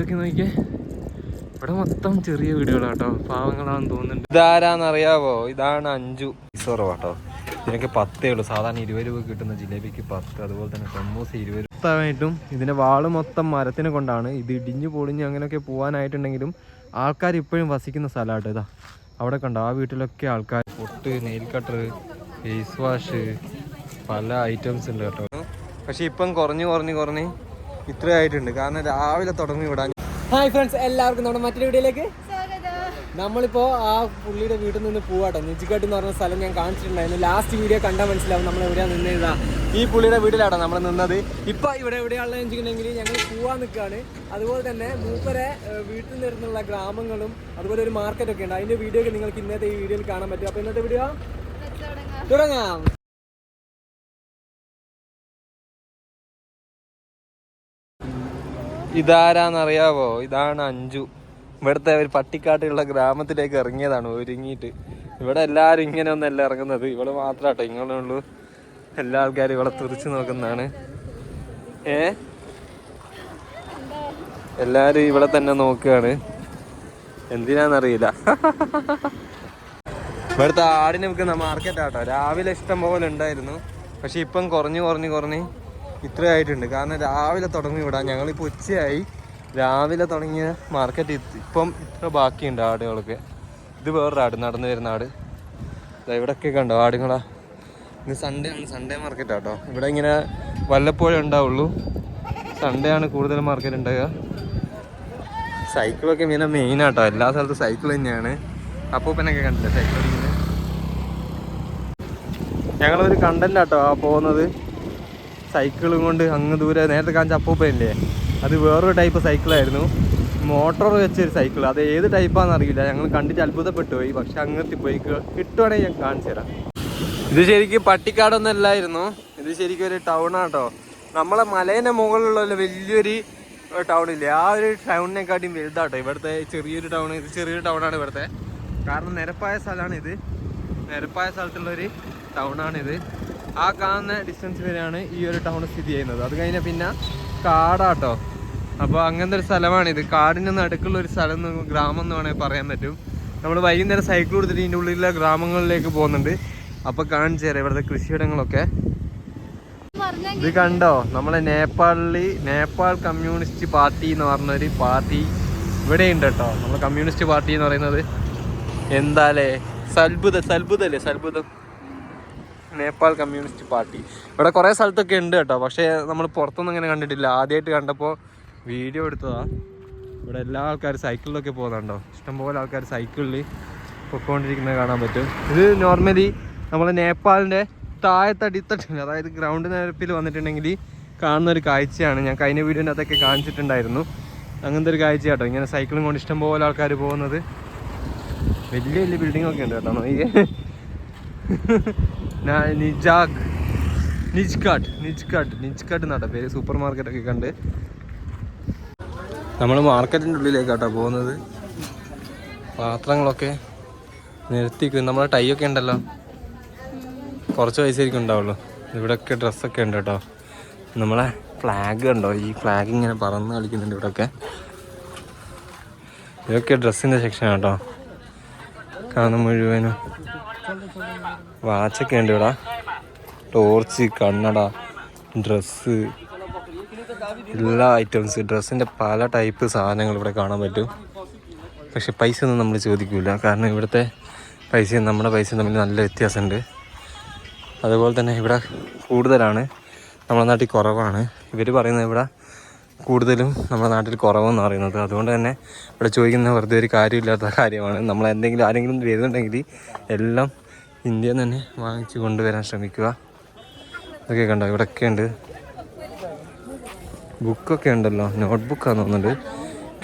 ഇതൊക്കെ നോക്കിയേ. ഇവിടെ മൊത്തം ചെറിയ വീടുകളാട്ടോ. പാവങ്ങളാണെന്ന് തോന്നുന്നുണ്ട്. ഇതാരാന്നറിയാവോ? ഇതാണ് അഞ്ചു കേട്ടോ ഇതിനൊക്കെ പത്തേ ഉള്ളൂ. സാധാരണ ഇരുപത് രൂപ കിട്ടുന്ന ജിലേബിക്ക് പത്ത്. അതുപോലെ തന്നെ സമൂസ ഇരുപത് മൊത്തമായിട്ടും ഇതിന്റെ വാൾ മൊത്തം മരത്തിനെ കൊണ്ടാണ്. ഇത് ഇടിഞ്ഞു പൊളിഞ്ഞ് അങ്ങനെയൊക്കെ പോകാനായിട്ടുണ്ടെങ്കിലും ആൾക്കാർ ഇപ്പോഴും വസിക്കുന്ന സ്ഥലമാട്ടോ ഇതാ. അവിടെ കണ്ടോ? ആ വീട്ടിലൊക്കെ ആൾക്കാർ പൊട്ട് നെയിൽ കട്ടർ ഫേസ് വാഷ് പല ഐറ്റംസ് ഉണ്ട് കേട്ടോ. പക്ഷെ ഇപ്പം കുറഞ്ഞു കുറഞ്ഞു കുറഞ്ഞ് ഇത്ര ആയിട്ടുണ്ട് കാരണം രാവിലെ തുടങ്ങി വിടാൻ. ഹായ് ഫ്രണ്ട്സ് എല്ലാവർക്കും നമ്മുടെ മറ്റൊരു വീഡിയോയിലേക്ക് നമ്മളിപ്പോ ആ പുള്ളിയുടെ വീട്ടിൽ നിന്ന് പോവാട്ടോ. നിജിക്കാട്ട് എന്ന് പറഞ്ഞ സ്ഥലം ഞാൻ കാണിച്ചിട്ടുണ്ടായിരുന്നു. ലാസ്റ്റ് വീഡിയോ കണ്ടാൽ മനസ്സിലാവും നമ്മൾ എവിടെയാ നിന്നതാ ഈ പുള്ളിയുടെ വീട്ടിലാട്ടോ നമ്മൾ നിന്നത്. ഇപ്പൊ ഇവിടെ എവിടെയാണെന്ന് വെച്ചിട്ടുണ്ടെങ്കിൽ ഞങ്ങൾ പോവാൻ നിൽക്കുകയാണ് അതുപോലെ തന്നെ മൂപ്പരെ വീട്ടിൽ നിന്നുള്ള ഗ്രാമങ്ങളും അതുപോലെ ഒരു മാർക്കറ്റ് ഒക്കെ ഉണ്ട്. അതിന്റെ വീഡിയോ ഒക്കെ നിങ്ങൾക്ക് ഇന്നത്തെ ഈ വീഡിയോയിൽ കാണാൻ പറ്റും. അപ്പൊ ഇന്നത്തെ വീഡിയോ തുടങ്ങാം. ഇതാരാന്നറിയാവോ? ഇതാണ് അഞ്ചു ഇവിടുത്തെ ഒരു പട്ടിക്കാട്ടിലുള്ള ഗ്രാമത്തിലേക്ക് ഇറങ്ങിയതാണ് ഒരുങ്ങിയിട്ട്. ഇവിടെ എല്ലാവരും ഇങ്ങനെ ഒന്നല്ല ഇറങ്ങുന്നത്? ഇവിടെ മാത്രാട്ടോ ഇങ്ങനെ ഉള്ളൂ. എല്ലാ ആൾക്കാരും ഇവിടെ തുറിച്ചു നോക്കുന്നതാണ്. ഏ? എല്ലാരും ഇവിടെ തന്നെ നോക്കുകയാണ്. എന്തിനാന്നറിയില്ല. ഇവിടുത്തെ ആടിനെ വിൽക്കുന്ന മാർക്കറ്റ് ആട്ടോ. രാവിലെ ഇഷ്ടം പോലെ ഉണ്ടായിരുന്നു. പക്ഷെ ഇപ്പം കുറഞ്ഞു കുറഞ്ഞു കുറഞ്ഞ് ഇത്ര ആയിട്ടുണ്ട് കാരണം രാവിലെ തുടങ്ങി വിടാം ഞങ്ങളിപ്പോൾ ഉച്ചയായി. രാവിലെ തുടങ്ങിയ മാർക്കറ്റ് ഇപ്പം ഇത്ര ബാക്കിയുണ്ട് ആടുകളൊക്കെ. ഇത് വേറൊരു ആട്. നടന്നു വരുന്ന ആട്. ഇവിടെയൊക്കെ കണ്ടോ ആടുകളാ ഇന്ന് സൺഡേ ആണ്. സൺഡേ മാർക്കറ്റ് ആട്ടോ ഇവിടെ ഇങ്ങനെ വല്ലപ്പോഴേ ഉണ്ടാവുള്ളൂ. സൺഡേ ആണ് കൂടുതൽ മാർക്കറ്റ് ഉണ്ടാകുക സൈക്കിളൊക്കെ ഇങ്ങനെ മെയിൻ ആട്ടോ എല്ലാ സ്ഥലത്തും സൈക്കിൾ തന്നെയാണ്. അപ്പൂപ്പനൊക്കെ കണ്ടില്ലേ സൈക്കിൾ ഞങ്ങളൊരു കണ്ടല്ലാട്ടോ ആ പോകുന്നത്. സൈക്കിളും കൊണ്ട് അങ്ങ് ദൂരെ നേരത്തെ കാണിച്ച അപ്പൂപ്പയില്ലേ അത് വേറൊരു ടൈപ്പ് സൈക്കിളായിരുന്നു. മോട്ടോർ വെച്ചൊരു സൈക്കിൾ അത് ഏത് ടൈപ്പാണെന്ന് അറിയില്ല. ഞങ്ങൾ കണ്ടിട്ട് അത്ഭുതപ്പെട്ടു പോയി പക്ഷെ അങ്ങനത്തെ പോയി കിട്ടുവാണെങ്കിൽ ഞാൻ കാണിച്ചു തരാം. ഇത് ശരിക്കും പട്ടിക്കാടൊന്നും അല്ലായിരുന്നു. ഇത് ശരിക്കും ഒരു ടൗൺ ആട്ടോ. നമ്മളെ മലേന്റെ മുകളിലുള്ള വലിയൊരു ടൗൺ ഇല്ലേ? ആ ഒരു ടൗണിനെക്കാട്ടിയും വലുതാട്ടോ. ഇവിടുത്തെ ചെറിയൊരു ടൗൺ ഇത് ചെറിയൊരു ടൗണാണ് ഇവിടുത്തെ. കാരണം നിരപ്പായ സ്ഥലമാണ് ഇത് നിരപ്പായ സ്ഥലത്തുള്ളൊരു ടൗണാണിത് ആ കാണുന്ന ഡിസ്റ്റൻസ് വരെയാണ് ഈ ഒരു ടൗൺ സ്ഥിതി ചെയ്യുന്നത്. അത് കഴിഞ്ഞാൽ പിന്നെ കാടാട്ടോ. അപ്പോൾ അങ്ങനത്തെ ഒരു സ്ഥലമാണിത്. കാടിന്റെ നടുക്കുള്ള ഒരു സ്ഥലം ഗ്രാമം എന്ന് വേണമെങ്കിൽ പറയാൻ പറ്റും. നമ്മൾ വൈകുന്നേരം സൈക്കിൾ കൊടുത്തിട്ട് ഇതിന്റെ ഉള്ളിലുള്ള ഗ്രാമങ്ങളിലേക്ക് പോകുന്നുണ്ട്. അപ്പോൾ കാണിച്ചു തരാം ഇവിടുത്തെ കൃഷിയിടങ്ങളൊക്കെ. ഇത് കണ്ടോ? നമ്മളെ നേപ്പാളിൽ നേപ്പാൾ കമ്മ്യൂണിസ്റ്റ് പാർട്ടി എന്ന് പറഞ്ഞൊരു പാർട്ടി ഇവിടെ ഉണ്ട് കേട്ടോ. നമ്മളെ കമ്മ്യൂണിസ്റ്റ് പാർട്ടി എന്ന് പറയുന്നത് എന്താലേ സൽബുദ സൽബുദല്ലേ സൽബുദം. Nepal communist party. ഇവിടെ കുറേ സ്ഥലത്തൊക്കെ ഉണ്ട് കേട്ടോ. പക്ഷേ നമ്മൾ പുറത്തൊന്നും ഇങ്ങനെ കണ്ടിട്ടില്ല. ആദ്യമായിട്ട് കണ്ടപ്പോൾ വീഡിയോ എടുത്തതാ. ഇവിടെ എല്ലാ ആൾക്കാരും സൈക്കിളിലൊക്കെ പോകുന്നുണ്ടോ? ഇഷ്ടംപോലെ ആൾക്കാർ സൈക്കിളിൽ പൊക്കോണ്ടിരിക്കുന്നത് കാണാൻ പറ്റും. ഇത് നോർമലി നമ്മൾ നേപ്പാളിന്റെ താഴത്തെ അടിത്തട്ടിൽ അതായത് ഗ്രൗണ്ട് നിരപ്പിൽ വന്നിട്ടുണ്ടെങ്കിൽ കാണുന്ന ഒരു കാഴ്ചയാണ്. ഞാൻ കഴിഞ്ഞ വീഡിയോന്റെ അകത്തൊക്കെ കാണിച്ചിട്ടുണ്ടായിരുന്നു. അങ്ങനത്തെ ഒരു കാഴ്ച കേട്ടോ. ഇങ്ങനെ സൈക്കിളും കൊണ്ട് ഇഷ്ടംപോലെ ആൾക്കാർ പോകുന്നത്. വലിയ വലിയ ബിൽഡിംഗ് ഒക്കെ ഉണ്ട് കേട്ടോ. നോക്കിയേ. നിജാഗ് നിജ്കാട്ട് നിജ്കാട്ട് നിജ്കാട്ട് എന്നാട്ടോ പേര്. സൂപ്പർ മാർക്കറ്റൊക്കെ കണ്ട്. നമ്മൾ മാർക്കറ്റിന്റെ ഉള്ളിലേക്കാട്ടോ പോകുന്നത്. പാത്രങ്ങളൊക്കെ നിരത്തിക്കും നമ്മളെ ടൈ ഒക്കെ ഉണ്ടല്ലോ. കുറച്ച് പൈസ ആയിരിക്കും ഉണ്ടാവുള്ളൂ. ഇവിടെയൊക്കെ ഡ്രസ്സൊക്കെ ഉണ്ട് കേട്ടോ. നമ്മളെ ഫ്ലാഗ് ഉണ്ടോ ഈ ഫ്ലാഗ് ഇങ്ങനെ പറന്ന് കളിക്കുന്നുണ്ട് ഇവിടെയൊക്കെ ഇതൊക്കെ ഡ്രസ്സിന്റെ സെക്ഷനാണ് കേട്ടോ. കാണുന്ന മുഴുവനും. വാച്ചൊക്കെ ഉണ്ട് ഇവിടെ. ടോർച്ച് കണ്ണട ഡ്രസ്സ് എല്ലാ ഐറ്റംസ് ഡ്രസ്സിന്റെ പല ടൈപ്പ് സാധനങ്ങൾ ഇവിടെ കാണാൻ പറ്റും. പക്ഷെ പൈസ ഒന്നും നമ്മൾ ചോദിക്കില്ല കാരണം ഇവിടുത്തെ പൈസയും നമ്മുടെ പൈസയും തമ്മിൽ നല്ല വ്യത്യാസമുണ്ട്. അതുപോലെ തന്നെ ഇവിടെ കൂടുതലാണ്. നമ്മുടെ നാട്ടിൽ കുറവാണ്. ഇവർ പറയുന്നത് ഇവിടെ കൂടുതലും നമ്മുടെ നാട്ടിൽ കുറവെന്ന് പറയുന്നത്. അതുകൊണ്ട് തന്നെ ഇവിടെ ചോദിക്കുന്ന വെറുതെ ഒരു കാര്യമില്ലാത്ത കാര്യമാണ്. നമ്മൾ എന്തെങ്കിലും ആരെങ്കിലും വരുന്നുണ്ടെങ്കിൽ എല്ലാം ഇന്ത്യയിൽ നിന്ന് തന്നെ വാങ്ങിച്ച് കൊണ്ടുവരാൻ ശ്രമിക്കുക. ഇതൊക്കെ കണ്ടോ? ഇവിടെയൊക്കെ ഉണ്ട്. ബുക്കൊക്കെ ഉണ്ടല്ലോ. നോട്ട് ബുക്കാന്ന് തോന്നുന്നുണ്ട്.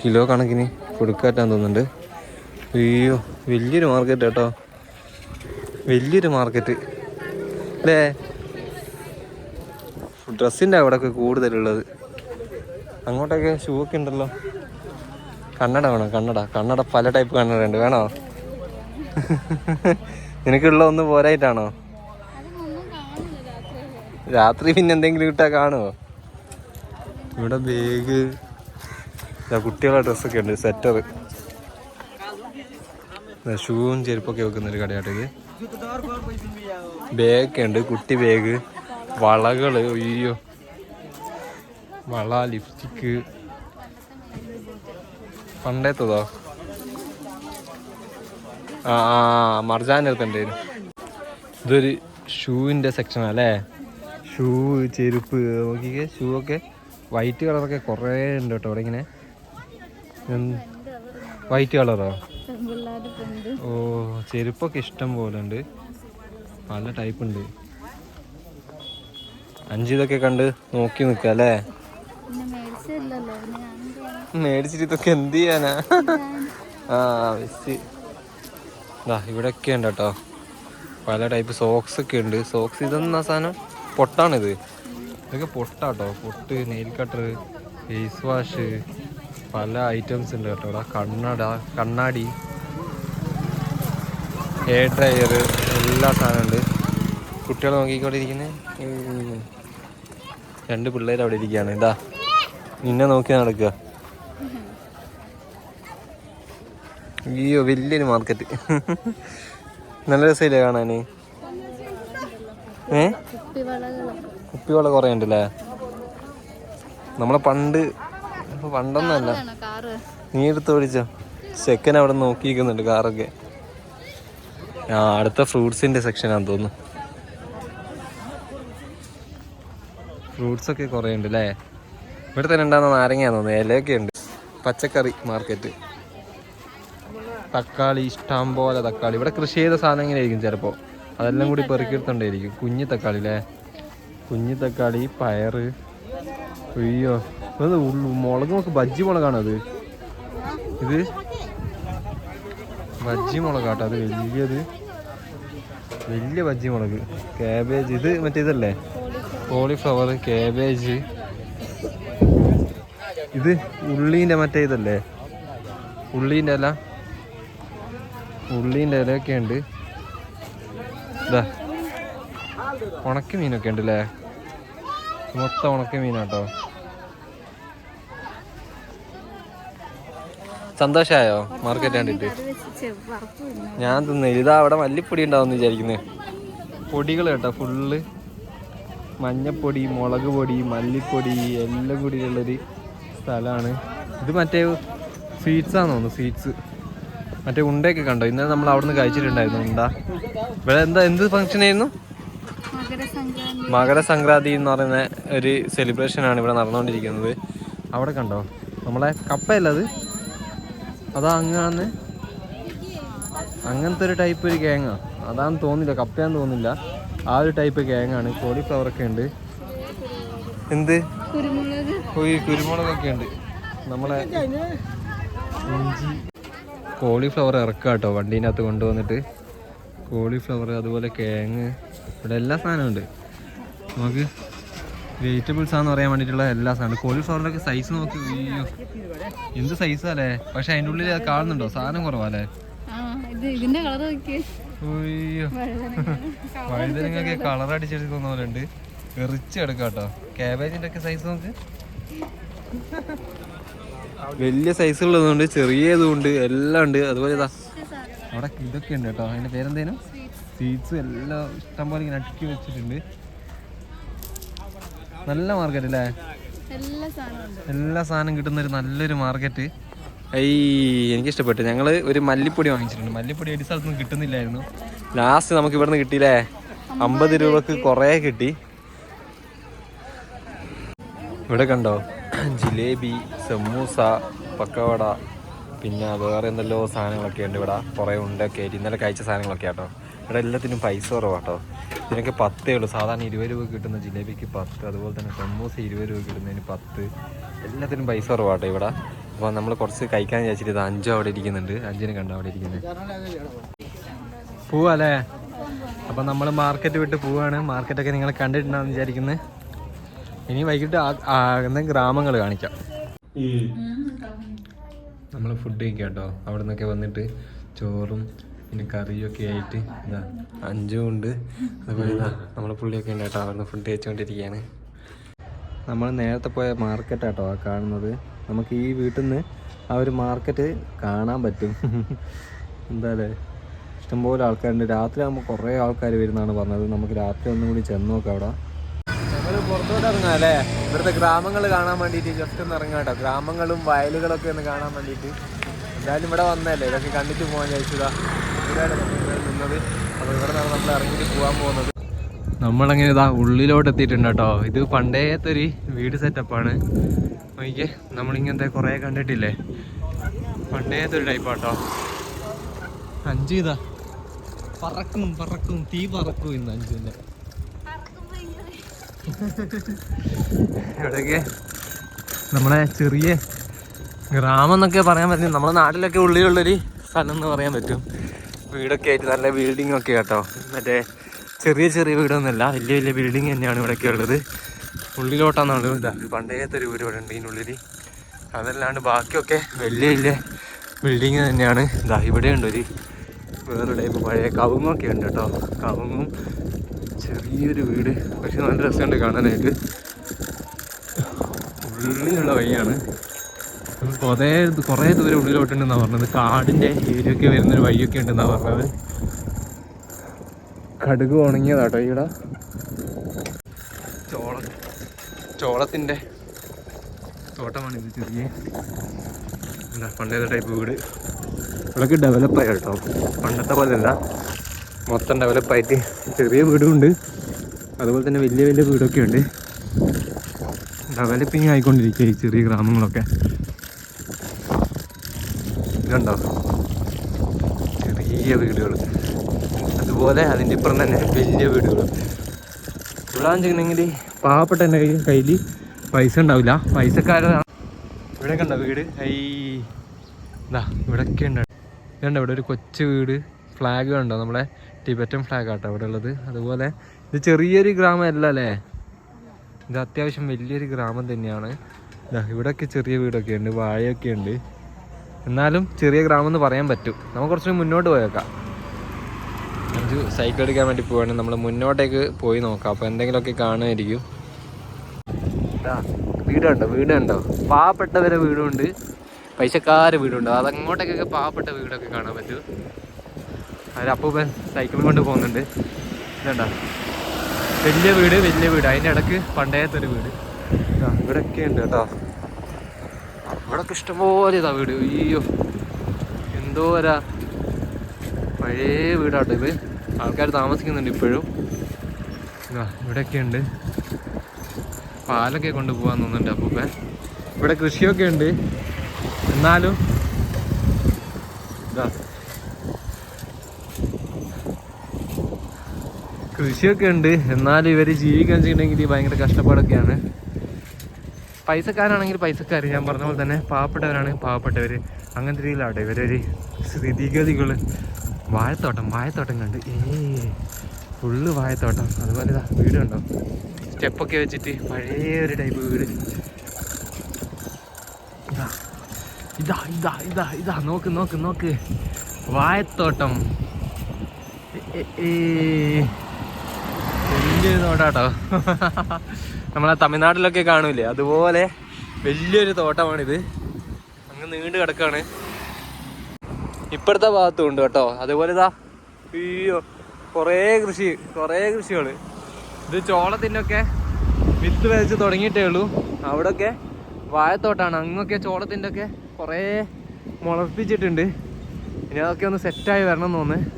കിലോ കണക്കിന് കൊടുക്കാറ്റാന്ന് തോന്നുന്നുണ്ട്. അയ്യോ വലിയൊരു മാർക്കറ്റ് കേട്ടോ. വലിയൊരു മാർക്കറ്റ്. അല്ലേ? ഡ്രസ്സിന്റെ അവിടെയൊക്കെ കൂടുതലുള്ളത്. അങ്ങോട്ടൊക്കെ ഷൂ ഒക്കെ ഉണ്ടല്ലോ. കണ്ണട വേണോ? കണ്ണട. കണ്ണട പല ടൈപ്പ് കണ്ണട ഉണ്ട് വേണോ? നിനക്കുള്ള ഒന്ന് പോരായിട്ടാണോ? രാത്രി പിന്നെ എന്തെങ്കിലും കിട്ടാ കാണുമോ ഇവിടെ ബാഗ് കുട്ടികളുടെ ഡ്രസ്സൊക്കെ ഉണ്ട് സെറ്റർ ഷൂവും ചെരുപ്പൊക്കെ വെക്കുന്ന ഒരു കടയാട്ടേക്ക് ബാഗ് ഉണ്ട് കുട്ടി ബാഗ് വളകൾ അയ്യോ. വള ലിപ്സ്റ്റിക്ക് പണ്ടേത്തതോ? ആ മർജാൻ എടുത്തിട്ടുണ്ടായിരുന്നു ഇതൊരു ഷൂവിന്റെ സെക്ഷനാണ് അല്ലേ? ഷൂ ചെരുപ്പ് നോക്കിക്കെ ഷൂ ഒക്കെ വൈറ്റ് കളറൊക്കെ കുറേ ഉണ്ട് കേട്ടോ അവിടെ ഇങ്ങനെ. വൈറ്റ് കളറോ ഓ ചെരുപ്പൊക്കെ ഇഷ്ടം പോലെ ഉണ്ട്. പല ടൈപ്പ് ഉണ്ട്. അഞ്ചിതൊക്കെ കണ്ട് നോക്കി നിൽക്കുക അല്ലേ? പിന്നെ മേടിച്ചില്ലല്ലോ ഞാൻ മേടിച്ചിട്ട് ഇതൊക്കെ എന്ത് ചെയ്യാനാ? ആ വെച്ച് ഇതാ ഇവിടെയൊക്കെ ഉണ്ട് കേട്ടോ. പല ടൈപ്പ് സോക്സ് ഒക്കെ ഉണ്ട്. സോക്സ് ഇതെന്ന സാധനം? പൊട്ടാണിത്. ഇതൊക്കെ പൊട്ടാട്ടോ പൊട്ട് നെയിൽ കട്ടർ ഫേസ് വാഷ് പല ഐറ്റംസ് ഉണ്ട് കേട്ടോ. ഇവിടെ കണ്ണട കണ്ണാടി ഹെയർ ഡ്രയർ എല്ലാ സാധനം ഉണ്ട്. കുട്ടികൾ നോക്കിക്കൊണ്ടിരിക്കുന്നത് രണ്ട് പിള്ളേർ അവിടെ ഇരിക്കുകയാണ്. ഇതാ നിന്നെ നോക്കി നടക്കുക. അയ്യോ വലിയൊരു മാർക്കറ്റ് നല്ല രസമില്ലേ കാണാന് ഏ? കുപ്പിവള കുറേ ഉണ്ടല്ലേ? നമ്മളെ പണ്ട് പണ്ടൊന്നല്ല. നീ എടുത്ത് ഓടിച്ചോ. ചെക്കൻ അവിടെ നോക്കിയിരിക്കുന്നുണ്ട് കാറൊക്കെ. ആ അടുത്ത ഫ്രൂട്ട്സിന്റെ സെക്ഷനാന്ന് തോന്നുന്നു. ഫ്രൂട്ട്സ് ഒക്കെ കുറേ ഉണ്ട് അല്ലേ ഇവിടെ തന്നെ ഉണ്ടാകുന്ന നാരങ്ങയാന്ന് തോന്നുന്നു. ഇലയൊക്കെ ഉണ്ട്. പച്ചക്കറി മാർക്കറ്റ് തക്കാളി ഇഷ്ടം പോലെ തക്കാളി. ഇവിടെ കൃഷി ചെയ്ത സാധനം സാധനങ്ങളായിരിക്കും ചിലപ്പോൾ അതെല്ലാം കൂടി പെറുക്കിയെടുത്തോണ്ടായിരിക്കും. കുഞ്ഞു തക്കാളി അല്ലേ കുഞ്ഞു തക്കാളി പയറ്. അയ്യോ ഉള്ളു? മുളക് നോക്ക് ബജ്ജി മുളകാണ് അത് ഇത്? ബജ്ജി മുളകാട്ടോ. അത് വലിയത്. വലിയ ബജ്ജി മുളക്. കാബേജ്. ഇത് മറ്റേ ഇതല്ലേ? Cauliflower cabbage. ഇത് ഉള്ളീന്റെ മറ്റേ ഇതല്ലേ? ഉള്ളീന്റെ ഇല ഉള്ളീന്റെ ഇലയൊക്കെ ഉണ്ട്. ഇതാ ഉണക്ക മീനൊക്കെ ഉണ്ട് അല്ലേ മൊത്തം ഉണക്ക മീനാട്ടോ. സന്തോഷമായോ മാർക്കറ്റ് കണ്ടിട്ട്? ഞാൻ തിന്നു. ഇതാ അവിടെ മല്ലിപ്പൊടി ഉണ്ടാവും വിചാരിക്കുന്നത് പൊടികൾ കേട്ടോ ഫുള്ള് മഞ്ഞപ്പൊടി മുളക് പൊടി മല്ലിപ്പൊടി എല്ലാം കൂടി ഉള്ളൊരു സ്ഥലമാണ്. ഇത് മറ്റേ സ്വീറ്റ്സ് ആണെന്ന് തോന്നുന്നു സ്വീറ്റ്സ് മറ്റേ ഉണ്ടയൊക്കെ കണ്ടോ? ഇന്നലെ നമ്മൾ അവിടെ നിന്ന് കഴിച്ചിട്ടുണ്ടായിരുന്നു ഉണ്ട. ഇവിടെ എന്താ എന്ത് ഫംഗ്ഷൻ ആയിരുന്നു? മകരസംക്രാന്തി. എന്ന് പറയുന്ന ഒരു സെലിബ്രേഷൻ ആണ് ഇവിടെ നടന്നുകൊണ്ടിരിക്കുന്നത്. അവിടെ കണ്ടോ? നമ്മളെ കപ്പയല്ല അത്? അതാ അങ്ങാന്ന്. അങ്ങനത്തെ ഒരു ടൈപ്പ് ഒരു കേങ്ങ അതാന്ന് തോന്നില്ല കപ്പയാന്ന് തോന്നില്ല. ആ ഒരു ടൈപ്പ് കേങ്ങാണ് കോളിഫ്ലവർ ഒക്കെ ഉണ്ട്. എന്ത്? കുരുമുളകൊക്കെ ഉണ്ട്. നമ്മളെ ഇഞ്ചി. കോളിഫ്ലവർ ഇറക്കുക കേട്ടോ വണ്ടീനകത്ത് കൊണ്ടുവന്നിട്ട്. കോളിഫ്ലവർ അതുപോലെ കേങ്ങ് ഇവിടെ എല്ലാ സാധനവും ഉണ്ട്. നമുക്ക് വെജിറ്റബിൾസ് ആണെന്ന് പറയാൻ വേണ്ടിയിട്ടുള്ള എല്ലാ സാധനവും. കോളിഫ്ലവറിന്റെ ഒക്കെ സൈസ് നോക്കി അയ്യോ. എന്ത് സൈസാ അല്ലേ പക്ഷെ അതിന്റെ ഉള്ളിൽ അത് കാണുന്നുണ്ടോ? സാധനം കുറവല്ലേ? അയ്യോ. വഴുതനങ്ങൊക്കെ കളർ അടിച്ചെടുക്കുന്ന പോലെ ഉണ്ട് എറിച്ച് എടുക്കാം കേട്ടോ കാബേജിന്റെ ഒക്കെ സൈസ് നോക്ക്. വലിയ സൈസുള്ളതുകൊണ്ട് ചെറിയതുണ്ട് എല്ലാം ഉണ്ട്. അതുപോലെ ഇതാ അവിടെ ഇതൊക്കെ ഉണ്ട് കേട്ടോ. അതിന്റെ പേരെന്തേനും? സീറ്റ്സ് എല്ലാം ഇഷ്ടം പോലെ ഇങ്ങനെ അടുക്കി വെച്ചിട്ടുണ്ട്. നല്ല മാർക്കറ്റ് അല്ലേ? എല്ലാ സാധനവും ഉണ്ട്. എല്ലാ സാധനം കിട്ടുന്ന ഒരു നല്ലൊരു മാർക്കറ്റ് ഐ എനിക്ക് ഇഷ്ടപ്പെട്ടു ഞങ്ങൾ ഒരു മല്ലിപ്പൊടി വാങ്ങിച്ചിട്ടുണ്ട്. മല്ലിപ്പൊടി ഒരു സ്ഥലത്തുനിന്ന് കിട്ടുന്നില്ലായിരുന്നു. ലാസ്റ്റ് നമുക്ക് ഇവിടുന്ന് കിട്ടിയില്ലേ? അമ്പത് രൂപക്ക്. കുറേ കിട്ടി. ഇവിടെ കണ്ടോ? ജിലേബി സമൂസ പക്കവട പിന്നെ വേറെ എന്തെല്ലോ സാധനങ്ങളൊക്കെ ഉണ്ട് ഇവിടെ. കുറേ ഉണ്ടൊക്കെ ആയിട്ട്. ഇന്നലെ കഴിച്ച സാധനങ്ങളൊക്കെ ആട്ടോ. ഇവിടെ എല്ലാത്തിനും പൈസ കുറവാട്ടോ. ഇതിനൊക്കെ പത്തേ ഉള്ളൂ. സാധാരണ ഇരുപത് രൂപ കിട്ടുന്ന ജിലേബിക്ക് പത്ത് അതുപോലെ തന്നെ സമൂസ ഇരുപത് രൂപ കിട്ടുന്നതിന് പത്ത്. എല്ലാത്തിനും പൈസ കുറവാട്ടോ ഇവിടെ. അപ്പോൾ നമ്മൾ കുറച്ച് കഴിക്കാൻ വിചാരിച്ചിട്ട് ഇത് അഞ്ചോ അവിടെ ഇരിക്കുന്നുണ്ട്. അഞ്ചിന് കണ്ട അവിടെ ഇരിക്കുന്നത് പോവാല്ലേ? അപ്പം നമ്മൾ മാർക്കറ്റ് വിട്ട് പോവാണ്. മാർക്കറ്റൊക്കെ നിങ്ങൾ കണ്ടിട്ടുണ്ടാകുന്ന വിചാരിക്കുന്നത് ഇനി വൈകിട്ട് എന്തെങ്കിലും ഗ്രാമങ്ങൾ കാണിക്കാം. നമ്മൾ ഫുഡ് കഴിക്കാം കേട്ടോ അവിടെ നിന്നൊക്കെ വന്നിട്ട് ചോറും പിന്നെ കറിയും ഒക്കെ ആയിട്ട് ഇതാ അഞ്ചും ഉണ്ട്. അതുപോലെ ഇതാ നമ്മളെ പുള്ളിയൊക്കെ ഉണ്ട് കേട്ടോ അവിടെ നിന്ന് ഫുഡ് കഴിച്ചുകൊണ്ടിരിക്കുകയാണ് നമ്മൾ നേരത്തെ പോയ മാർക്കറ്റാട്ടോ ആ കാണുന്നത്. നമുക്ക് ഈ വീട്ടിൽ നിന്ന് ആ ഒരു മാർക്കറ്റ് കാണാൻ പറ്റും. എന്താ അല്ലേ? ഇഷ്ടംപോലെ ആൾക്കാരുണ്ട്. രാത്രി ആകുമ്പോൾ കുറേ ആൾക്കാർ വരുന്നതാണ് പറഞ്ഞത്. നമുക്ക് രാത്രി ഒന്നും കൂടി ചെന്ന് നോക്കാം അവിടെ. നമ്മൾ പുറത്തോട്ട് ഇറങ്ങാം അല്ലേ? ഇവിടുത്തെ ഗ്രാമങ്ങൾ കാണാൻ വേണ്ടിയിട്ട് ജസ്റ്റ് ഒന്ന് ഇറങ്ങാം കേട്ടോ. ഗ്രാമങ്ങളും വയലുകളൊക്കെ ഒന്ന് കാണാൻ വേണ്ടിയിട്ട്. എന്തായാലും ഇവിടെ വന്നല്ലേ ഇതൊക്കെ കണ്ടിട്ട് പോകാൻ ചോദിച്ചതാ നിന്നത്. അപ്പോൾ ഇവിടെ നമ്മൾ ഇറങ്ങിയിട്ട് പോകാൻ പോകുന്നത്. നമ്മളങ്ങനെ ഇതാ ഉള്ളിലോട്ട് എത്തിയിട്ടുണ്ട് കേട്ടോ. ഇത് പണ്ടേത്തെ ഒരു വീട് സെറ്റപ്പാണ് നോക്കിക്കേ നമ്മളിങ്ങനത്തെ കുറേ കണ്ടിട്ടില്ലേ? പണ്ടേത്തെ ഒരു ടൈപ്പാട്ടോ അഞ്ച് ഇതാ. പറക്കും പറക്കും തീ പറക്കും ഇന്ന് അഞ്ചിന്റെ ഇവിടെയൊക്കെ നമ്മുടെ ചെറിയ ഗ്രാമം എന്നൊക്കെ പറയാൻ പറ്റും. നമ്മുടെ നാട്ടിലൊക്കെ ഉള്ളിലുള്ളൊരു സ്ഥലം എന്ന് പറയാൻ പറ്റും. വീടൊക്കെ ആയിട്ട് നല്ല ബിൽഡിംഗ് ഒക്കെ കേട്ടോ മറ്റേ ചെറിയ ചെറിയ വീടൊന്നുമല്ല വലിയ വലിയ ബിൽഡിംഗ് തന്നെയാണ് ഇവിടെയൊക്കെ ഉള്ളത്. ഉള്ളിലോട്ടാന്നാണ് ഇതാ. പണ്ടേത്തെ ഒരു വീട് ഉണ്ട് ഇതിനുള്ളിൽ അതല്ലാണ്ട് ബാക്കിയൊക്കെ വലിയ വലിയ ബിൽഡിങ് തന്നെയാണ്. ഇതാ ഇവിടെ ഉണ്ട് ഒരു വേറെ ടൈപ്പ് പഴയ കവുങ്ങൊക്കെ ഉണ്ട് കേട്ടോ. കവുങ്ങും ചെറിയൊരു വീട്. പക്ഷെ നല്ല രസമുണ്ട് കാണാനായിട്ട്. ഉള്ളിലുള്ള വഴിയാണ്. കുറേ കുറേ ദൂരം ഉള്ളിലോട്ടുണ്ടെന്നാണ് പറഞ്ഞത്. കാടിന്റെ ഏരിയൊക്കെ വരുന്നൊരു വഴിയൊക്കെ ഉണ്ടെന്നാണ് പറഞ്ഞത്. കടുക് ഉണങ്ങിയതാട്ടോ ഇവിടെ ചോള ചോളത്തിന്റെ തോട്ടമാണ് ഇത് ചെറിയ എന്താ പണ്ടേത്തെ ടൈപ്പ് വീട്. ഇവിടെയൊക്കെ ഡെവലപ്പായി കേട്ടോ. പണ്ടത്തെ പോലെയല്ല. മൊത്തം ഡെവലപ്പായിട്ട് ചെറിയ വീടുമുണ്ട് അതുപോലെ തന്നെ വലിയ വലിയ വീടൊക്കെ ഉണ്ട്. ഡെവലപ്പിങ് ആയിക്കൊണ്ടിരിക്കുക ഈ ചെറിയ ഗ്രാമങ്ങളൊക്കെ. ഇതുണ്ടോ? ചെറിയ വീടുകൾ. അതുപോലെ അതിന്റെ ഇപ്പുറം തന്നെ വലിയ വീടുകൾ. ഇവിടെ ചെയ്യണമെങ്കിൽ പാവപ്പെട്ട എന്റെ കയ്യിൽ കയ്യിൽ പൈസ ഉണ്ടാവില്ല. പൈസക്കാരാണ് ഇവിടെ കണ്ടോ വീട്? ഐ ഇതാ ഇവിടെയൊക്കെ ഉണ്ട്. ഇതുണ്ട് ഇവിടെ ഒരു കൊച്ചു വീട്. ഫ്ലാഗ് കണ്ടോ നമ്മളെ? ടിബറ്റൻ ഫ്ലാഗ് ആട്ടോ ഇവിടെ ഉള്ളത് അതുപോലെ ഇത് ചെറിയൊരു ഗ്രാമമല്ല അല്ലേ ഇത് അത്യാവശ്യം വലിയൊരു ഗ്രാമം തന്നെയാണ്. ഇവിടെയൊക്കെ ചെറിയ വീടൊക്കെ ഉണ്ട് വാഴയൊക്കെ ഉണ്ട് എന്നാലും ചെറിയ ഗ്രാമം എന്ന് പറയാൻ പറ്റും. നമുക്ക് കുറച്ചുകൂടി മുന്നോട്ട് പോയേക്കാം. നമുക്ക് സൈക്കിൾ എടുക്കാൻ വേണ്ടി പോവാണ്. നമ്മൾ മുന്നോട്ടേക്ക് പോയി നോക്കാം. അപ്പോൾ എന്തെങ്കിലുമൊക്കെ കാണുമായിരിക്കും. വീടുണ്ടോ? വീടുണ്ടോ? പാവപ്പെട്ടവരെ വീടുണ്ട്. പൈസക്കാരെ വീടുണ്ട്. അതങ്ങോട്ടേക്കൊക്കെ പാവപ്പെട്ട വീടൊക്കെ കാണാൻ പറ്റും. അതിൽ അപ്പൂപ്പൻ സൈക്കിൾ കൊണ്ട് പോകുന്നുണ്ട്. ഇതുണ്ടോ? വലിയ വീട് വലിയ വീട്. അതിന്റെ ഇടയ്ക്ക് പണ്ടേത്തെ ഒരു വീട്. ഇവിടെയൊക്കെ ഉണ്ട് കേട്ടോ. ഇവിടൊക്കെ ഇഷ്ടംപോലെ ഇതാ വീട്. അയ്യോ എന്തോ വരാ പഴയ വീടാട്ടോ ഇത്. ആൾക്കാർ താമസിക്കുന്നുണ്ട് ഇപ്പോഴും. ഇവിടെയൊക്കെ ഉണ്ട്. പാലൊക്കെ കൊണ്ടുപോകാൻ തോന്നുന്നുണ്ട് അപ്പൂപ്പൻ. ഇവിടെ കൃഷിയൊക്കെ ഉണ്ട്. എന്നാലും ഇതാ കൃഷിയൊക്കെ ഉണ്ട് എന്നാലും ഇവർ ജീവിക്കാൻ ചെയ്യണമെങ്കിൽ ഭയങ്കര കഷ്ടപ്പാടൊക്കെയാണ്. പൈസക്കാരാണെങ്കിൽ പൈസക്കാർ ഞാൻ പറഞ്ഞ പോലെ തന്നെ പാവപ്പെട്ടവരാണ് പാവപ്പെട്ടവർ അങ്ങനത്തെ രീതിയിലാട്ടെ ഇവരൊരു സ്ഥിതിഗതികൾ വാഴത്തോട്ടം വാഴത്തോട്ടം കണ്ട്. ഏ ഫുള്ള് വാഴത്തോട്ടം. അതുപോലെ ഇതാ വീട് കണ്ടോ? സ്റ്റെപ്പൊക്കെ വെച്ചിട്ട് പഴയ ഒരു ടൈപ്പ് വീട്. ഇതാ ഇതാ ഇതാ ഇതാ ഇതാ. നോക്ക് നോക്ക് നോക്ക്. വാഴത്തോട്ടം. ഏ. വലിയൊരു തോട്ടാട്ടോ നമ്മളെ തമിഴ്നാട്ടിലൊക്കെ കാണൂലേ? അതുപോലെ വലിയൊരു തോട്ടമാണിത്. അങ്ങ് നീണ്ടു കിടക്കാണ്. ഇപ്പോഴത്തെ ഭാഗത്തും ഉണ്ട് കേട്ടോ. അതുപോലെ ഇതാ അയ്യോ കുറേ കൃഷി കുറേ കൃഷികൾ ഇത് ചോളത്തിന്റെയൊക്കെ വിത്ത് വിതച്ച് തുടങ്ങിയിട്ടേ ഉള്ളൂ. അവിടെ അവിടെയൊക്കെ വാഴത്തോട്ടാണ്. അങ്ങൊക്കെ ചോളത്തിന്റെ ഒക്കെ കുറേ മുളപ്പിച്ചിട്ടുണ്ട്. ഇനി അതൊക്കെ ഒന്ന് സെറ്റായി വരണം എന്ന് തോന്നുന്നു.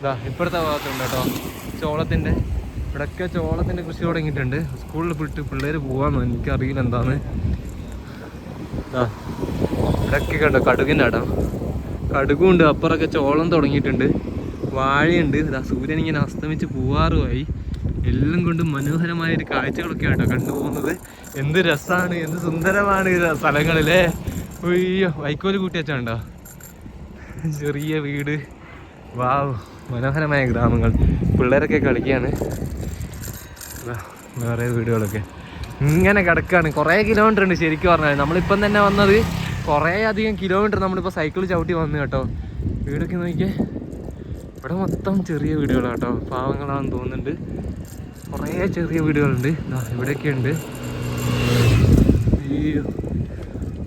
ഇതാ ഇപ്പോഴത്തെ ഭാഗത്തുണ്ട് കേട്ടോ. ചോളത്തിന്റെ ഇവിടെയൊക്കെ ചോളത്തിന്റെ കൃഷി തുടങ്ങിയിട്ടുണ്ട്. സ്കൂളിൽ വിട്ട് പിള്ളേർ പോവാന്ന് എനിക്കറിയില്ല എന്താന്ന് ഇവിടെയൊക്കെ കണ്ടോ കടുകിന്റെ അടം. കടുകും ഉണ്ട് അപ്പുറമൊക്കെ ചോളം തുടങ്ങിയിട്ടുണ്ട്. വാഴയുണ്ട്. ഇതാ സൂര്യൻ ഇങ്ങനെ അസ്തമിച്ച് പോവാറുമായി എല്ലാം കൊണ്ട് മനോഹരമായ ഒരു കാഴ്ചകളൊക്കെ ആട്ടോ കണ്ടുപോകുന്നത്. എന്ത് രസമാണ് എന്ത് സുന്ദരമാണ് ഈ സ്ഥലങ്ങളിലെ. അയ്യോ വൈക്കോൽ കൂട്ടിയച്ചാണ്ടോ ചെറിയ വീട്. വാവ് മനോഹരമായ ഗ്രാമങ്ങൾ. പിള്ളേരൊക്കെ കളിക്കുകയാണ്. വേറെ വീടുകളൊക്കെ. ഇങ്ങനെ കിടക്കുകയാണ് കുറേ കിലോമീറ്റർ ഉണ്ട് ശരിക്കും പറഞ്ഞാൽ. നമ്മളിപ്പം തന്നെ വന്നത് കുറേ അധികം കിലോമീറ്റർ നമ്മളിപ്പോൾ സൈക്കിൾ ചവിട്ടി വന്നു കേട്ടോ. വീടൊക്കെ നോക്കിയേ. ഇവിടെ മൊത്തം ചെറിയ വീടുകളാണ് കേട്ടോ പാവങ്ങളാണെന്ന് തോന്നുന്നുണ്ട്. കുറേ ചെറിയ വീടുകളുണ്ട്. ഇവിടെയൊക്കെ ഉണ്ട്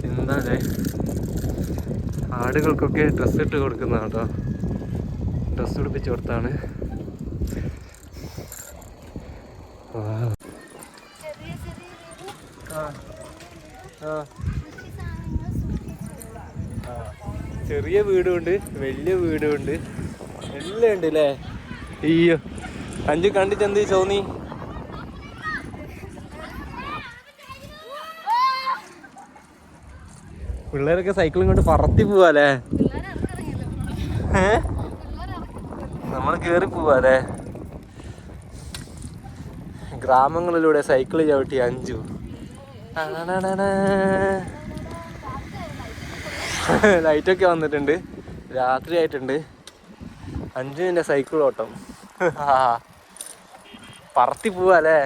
എന്താ അല്ലേ ആടുകൾക്കൊക്കെ ഡ്രസ്സ് ഇട്ട് കൊടുക്കുന്ന കേട്ടോ ഡ്രസ്സ് ഉടുപ്പിച്ച് കൊടുത്താണ് Wow. ചെറിയ ചെറിയ വീട് ആ, ആ, കൃഷി സാധനങ്ങൾ സൂക്ഷിച്ചിട്ടുള്ള ആ. ചെറിയ വീടുണ്ട് വലിയ വീടുണ്ട്. എല്ലാം ഉണ്ട് അല്ലേ അയ്യോ അഞ്ചു കണ്ടിട്ട് എന്ത് തോന്നി പിള്ളേരൊക്കെ സൈക്കിളും കൊണ്ട് പറത്തി പോവാല്ലേ ഏ? നമ്മൾ കേറി പോവാല്ലേ ഗ്രാമങ്ങളിലൂടെ സൈക്കിൾ ചവിട്ടി അഞ്ചു. ലൈറ്റൊക്കെ വന്നിട്ടുണ്ട്. രാത്രി ആയിട്ടുണ്ട്. അഞ്ചുവിന്റെ സൈക്കിൾ ഓട്ടം. പറത്തി പോവാല്ലേ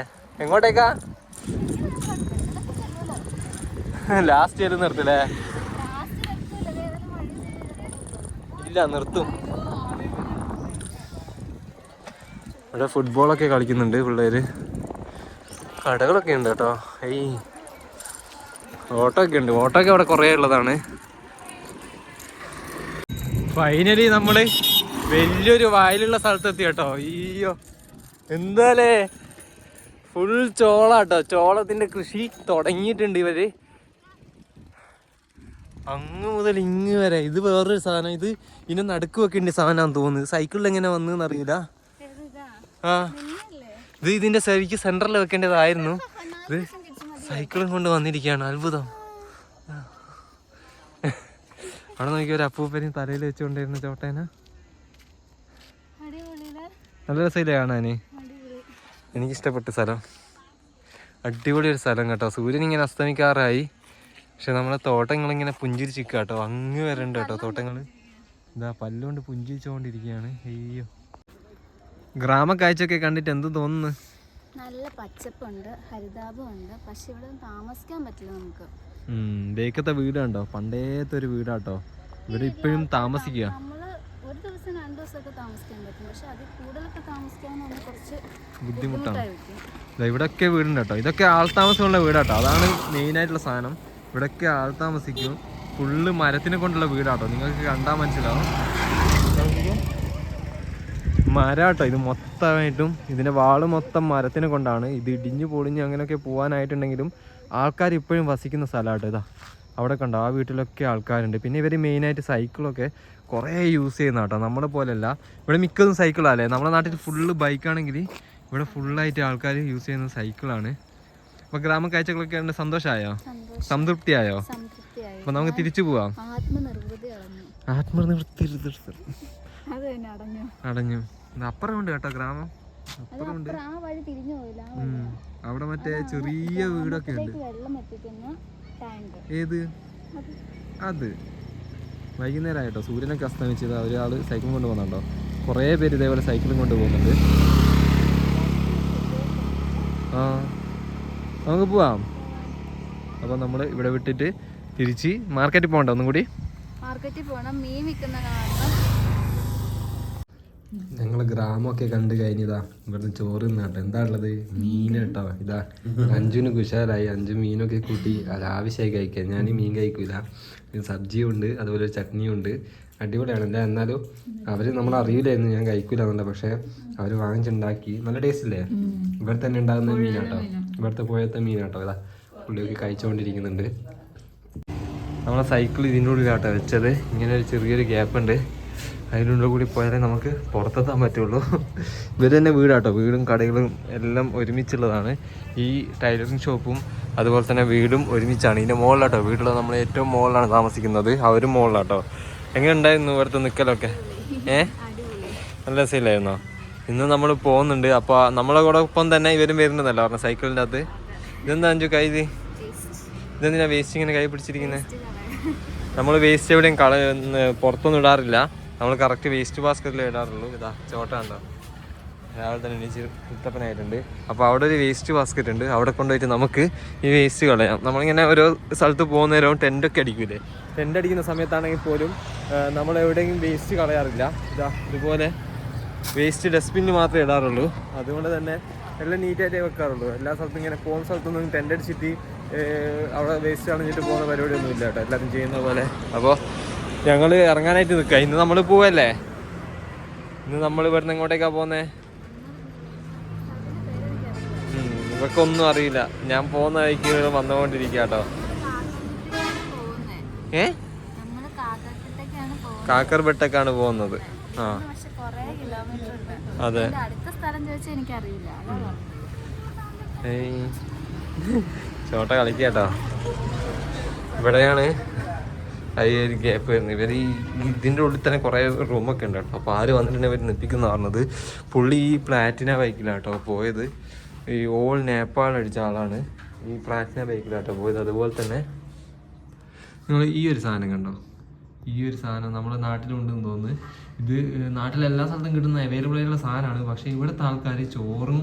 എങ്ങോട്ടേക്കാ? ലാസ്റ്റ് വരെ നിർത്തില്ലേ ഇല്ല നിർത്തും. ഇവിടെ ഫുട്ബോളൊക്കെ കളിക്കുന്നുണ്ട് പിള്ളേര്. കടകളൊക്കെ ഉണ്ട് കേട്ടോ. ഈ ഓട്ടോ ഒക്കെ ഉണ്ട്. ഓട്ടോ ഒക്കെ അവിടെ കുറേ ഉള്ളതാണ്. ഫൈനലി നമ്മൾ വലിയൊരു വയലുള്ള സ്ഥലത്തെത്തി കേട്ടോ. അയ്യോ. എന്താലേ? ഫുൾ ചോള കേട്ടോ. ചോളത്തിന്റെ കൃഷി തുടങ്ങിയിട്ടുണ്ട് ഇവർ. അങ്ങ് മുതൽ ഇങ്ങ് വരെ. ഇത് വേറൊരു സാധനം. ഇത് ഇനി നടുക്ക് ഉണ്ട് സാധനമാണെന്ന് തോന്നുന്നു. സൈക്കിളിൽ എങ്ങനെ വന്നു അറിയില്ല ഏതാ ആ ഇത് ഇതിന്റെ ശരിക്ക് സെന്ററിൽ വെക്കേണ്ടതായിരുന്നു. ഇത് സൈക്കിളും കൊണ്ട് വന്നിരിക്കുകയാണ്. അത്ഭുതം. അവിടെ നോക്കി ഒരു അപ്പൂപ്പനും തലയിൽ വെച്ചുകൊണ്ടിരുന്ന ചോട്ടേന. നല്ല രസമില്ലേ കാണാന് എനിക്കിഷ്ടപ്പെട്ട സ്ഥലം. അടിപൊളി ഒരു സ്ഥലം കേട്ടോ. സൂര്യൻ ഇങ്ങനെ അസ്തമിക്കാറായി. പക്ഷെ നമ്മളെ തോട്ടങ്ങളിങ്ങനെ പുഞ്ചിരിച്ചിരിക്കുക കേട്ടോ. അങ്ങ് വരണ്ട കേട്ടോ തോട്ടങ്ങൾ ഇതാ പല്ലുകൊണ്ട് പുഞ്ചിരിച്ചുകൊണ്ടിരിക്കുകയാണ്. അയ്യോ. ഗ്രാമക്കാഴ്ചയൊക്കെ കണ്ടിട്ട് എന്ത് തോന്നുന്നു? നല്ല പച്ചപ്പുണ്ട് ഹരിതാപമുണ്ട്. പക്ഷെ ഇവിടെ താമസിക്കാൻ പറ്റില്ല നമുക്ക്. ബേക്കത്തെ വീട് പണ്ടേത്തെ ഒരു വീടാട്ടോ ഇവിടെ ഇപ്പോഴും താമസിക്കുക ഒരു ദിവസം രണ്ടു ദിവസമൊക്കെ താമസിക്കാൻ പറ്റും. പക്ഷെ അതിൽ കൂടുതലൊക്കെ താമസിക്കാൻ നമ്മൾ കുറച്ച് ബുദ്ധിമുട്ടാണ്. ഇവിടൊക്കെ ഇവിടെയൊക്കെ വീടുണ്ട് കേട്ടോ ഇതൊക്കെ ആൾതാമസമുള്ള വീടാട്ടോ. അതാണ് മെയിൻ ആയിട്ടുള്ള സാധനം. ആൾ ആൾതാമസിക്കും. ഫുള്ള് മരത്തിനെ കൊണ്ടുള്ള വീടാട്ടോ. നിങ്ങൾക്ക് കണ്ടാൽ മനസ്സിലാവും. മരാട്ടോ ഇത് മൊത്തമായിട്ടും ഇതിന്റെ വാൾ മൊത്തം മരത്തിനെ കൊണ്ടാണ്. ഇത് ഇടിഞ്ഞു പൊളിഞ്ഞ് അങ്ങനെയൊക്കെ പോകാനായിട്ടുണ്ടെങ്കിലും ആൾക്കാർ ഇപ്പോഴും വസിക്കുന്ന സ്ഥലമാട്ടോ ഇതാ. അവിടെ കണ്ടോ ആ വീട്ടിലൊക്കെ ആൾക്കാരുണ്ട്. പിന്നെ ഇവർ മെയിനായിട്ട് സൈക്കിളൊക്കെ കുറേ യൂസ് ചെയ്യുന്ന കേട്ടോ നമ്മളെ പോലെയല്ല. ഇവിടെ മിക്കതും സൈക്കിളല്ലേ? നമ്മുടെ നാട്ടിൽ ഫുള്ള് ബൈക്കാണെങ്കിൽ ഇവിടെ ഫുള്ളായിട്ട് ആൾക്കാർ യൂസ് ചെയ്യുന്ന സൈക്കിളാണ്. അപ്പോൾ ഗ്രാമ കാഴ്ചകളൊക്കെ ഉണ്ട് സന്തോഷമായോ സന്തോഷം. സംതൃപ്തിയായോ? അപ്പം അപ്പോൾ നമുക്ക് തിരിച്ചു പോവാം. ആത്മനിർവൃതി അടഞ്ഞു. ആത്മനിർത്തി അത് തന്നെ അടഞ്ഞു അടഞ്ഞു ഇത് അപ്പുറം ഉണ്ട് കേട്ടോ ഗ്രാമം അപ്പുറമുണ്ട്. അവിടെ മറ്റേ ചെറിയ വീടൊക്കെ ഉണ്ട്. ഏത്? അത്. വൈകുന്നേരം ആയിട്ടോ സൂര്യനൊക്കെ അസ്തമിച്ചത്. ഒരാൾ സൈക്കിൾ കൊണ്ട് പോകുന്നുണ്ടോ? കുറേ പേര് ഇതേപോലെ സൈക്കിളും കൊണ്ട് പോകുന്നുണ്ട്. ആ. നമുക്ക് പോവാം. അപ്പോൾ നമ്മൾ ഇവിടെ വിട്ടിട്ട് തിരിച്ച് മാർക്കറ്റിൽ പോകണ്ട ഒന്നും കൂടി? മാർക്കറ്റിൽ പോകണം മീൻ വിൽക്കുന്ന ഞങ്ങൾ ഗ്രാമൊക്കെ കണ്ടു കഴിഞ്ഞതാ. ഇവിടുന്ന് ചോറ് നിന്നാട്ടോ എന്താ ഉള്ളത്? മീൻ കേട്ടോ. ഇതാ അഞ്ചുന് കുശാലായി. അഞ്ചു മീനൊക്കെ കൂട്ടി ആവശ്യമായി കഴിക്കാൻ. ഞാൻ മീൻ കഴിക്കൂല. സബ്ജിയും ഉണ്ട് അതുപോലെ ചട്നിയും ഉണ്ട് അടിപൊളിയാണ്. അല്ലേ എന്നാലും അവർ നമ്മൾ അറിയില്ലായിരുന്നു. ഞാൻ കഴിക്കൂല എന്നുള്ളത് പക്ഷേ അവർ വാങ്ങിച്ചുണ്ടാക്കി. നല്ല ടേസ്റ്റ് ഇല്ലേ? ഇവിടെ തന്നെ ഉണ്ടാകുന്ന മീനാട്ടോ ഇവിടുത്തെ പോയത്തെ മീനാട്ടോ ഇതാ പുള്ളിയൊക്കെ കഴിച്ചുകൊണ്ടിരിക്കുന്നുണ്ട് നമ്മളെ സൈക്കിൾ ഇതിന്റെ ഉള്ളിലാട്ടോ വെച്ചത്. ഇങ്ങനെ ഒരു ചെറിയൊരു ഗ്യാപ്പ് ഉണ്ട്. അതിനുള്ളിൽ കൂടി പോയാലേ നമുക്ക് പുറത്തെത്താൻ പറ്റുള്ളൂ. ഇവർ തന്നെ വീടാട്ടോ. വീടും കടകളും എല്ലാം ഒരുമിച്ചുള്ളതാണ്. ഈ ടൈലറിങ് ഷോപ്പും അതുപോലെ തന്നെ വീടും ഒരുമിച്ചാണ്. ഇതിന്റെ മുകളിലാട്ടോ വീട്ടിലെ നമ്മൾ ഏറ്റവും മുകളിലാണ് താമസിക്കുന്നത്. അവരും മുകളിലാട്ടോ എങ്ങനെ ഉണ്ടായിരുന്നു ഇവിടുത്തെ നിൽക്കലൊക്കെ ഏ? നല്ല രസമില്ലായിരുന്നോ? ഇന്ന് നമ്മൾ പോകുന്നുണ്ട്. അപ്പോൾ നമ്മളെ കൂടെ ഒപ്പം തന്നെ ഇവരും വരുന്നതല്ല? പറഞ്ഞ സൈക്കിളിന്റെ അകത്ത്. ഇതെന്താ അഞ്ചു കൈ ഇത്? ഇതെന്തിനാ വേസ്റ്റ് ഇങ്ങനെ കൈ പിടിച്ചിരിക്കുന്നത് നമ്മൾ വേസ്റ്റ് എവിടെയും കള പുറത്തൊന്നും ഇടാറില്ല. നമ്മൾ കറക്റ്റ് വേസ്റ്റ് ബാസ്ക്കറ്റിൽ ഇടാറുള്ളൂ. ഇതാ ചോട്ടാണ്ടോ അയാൾ രാവിലെ തന്നെ എണീച്ച് കുത്തപ്പനായിട്ടുണ്ട് അപ്പോൾ അവിടെ ഒരു വേസ്റ്റ് ബാസ്ക്കറ്റ് ഉണ്ട്. അവിടെ കൊണ്ടുപോയിട്ട് നമുക്ക് ഈ വേസ്റ്റ് കളയാം. നമ്മളിങ്ങനെ ഓരോ സ്ഥലത്ത് പോകുന്ന നേരവും ടെന്റൊക്കെ അടിക്കൂലേ? ടെന്റ് അടിക്കുന്ന സമയത്താണെങ്കിൽ പോലും നമ്മൾ എവിടെയും വേസ്റ്റ് കളയാറില്ല. ഇതാ ഇതുപോലെ വേസ്റ്റ് ഡസ്റ്റ്ബിന്നിൽ മാത്രമേ ഇടാറുള്ളൂ. അതുകൊണ്ട് തന്നെ എല്ലാം നീറ്റായിട്ടേ വെക്കാറുള്ളൂ. എല്ലാ സ്ഥലത്തും ഇങ്ങനെ പോകുന്ന സ്ഥലത്തൊന്നും ടെന്റ് അടിച്ചിട്ട് അവിടെ വേസ്റ്റ് കളഞ്ഞിട്ട് പോകുന്ന പരിപാടിയൊന്നും ഇല്ല കേട്ടോ. എല്ലാവരും ചെയ്യുന്ന പോലെ. അപ്പോൾ ഞങ്ങൾ ഇറങ്ങാനായിട്ട് നിൽക്കുക ഇന്ന് നമ്മൾ പോവല്ലേ? ഇന്ന് നമ്മൾ ഇവിടുന്ന് എങ്ങോട്ടേക്കാ പോകുന്നേ ഉം, ഇവക്കൊന്നും അറിയില്ല. ഞാൻ പോകുന്ന വഴിക്ക് വന്നുകൊണ്ടിരിക്കുക കേട്ടോ ഏ? കാക്കർബെട്ടക്കാണ് പോകുന്നത്. ആ. അതെ. ചോട്ട കളിക്കാട്ടോ. ഇവിടെയാണ് ഈ ഗ്യാപ്പ് വരുന്നത് ഇവർ ഈ ഇതിന്റെ ഉള്ളിൽ തന്നെ കുറേ റൂമൊക്കെ ഉണ്ട് കേട്ടോ. അപ്പോൾ ആര് വന്നിട്ടുണ്ടെങ്കിൽ ഇവർ നിൽപ്പിക്കുന്ന പറഞ്ഞത് പുള്ളി ഈ പ്ലാറ്റിന ബൈക്കിലാണ് കേട്ടോ പോയത്. ഈ ഓൾ നേപ്പാൾ അടിച്ച ആളാണ്. ഈ പ്ലാറ്റിന ബൈക്കിലാട്ടോ പോയത്. അതുപോലെ തന്നെ നിങ്ങൾ ഈ ഒരു സാധനം കണ്ടോ? ഈ ഒരു സാധനം നമ്മുടെ നാട്ടിലുണ്ടെന്ന് തോന്നുന്നു. ഇത് നാട്ടിലെല്ലാ സ്ഥലത്തും കിട്ടുന്ന അവൈലബിൾ ആയിട്ടുള്ള സാധനമാണ്. പക്ഷേ ഇവിടുത്തെ ആൾക്കാർ ചോറും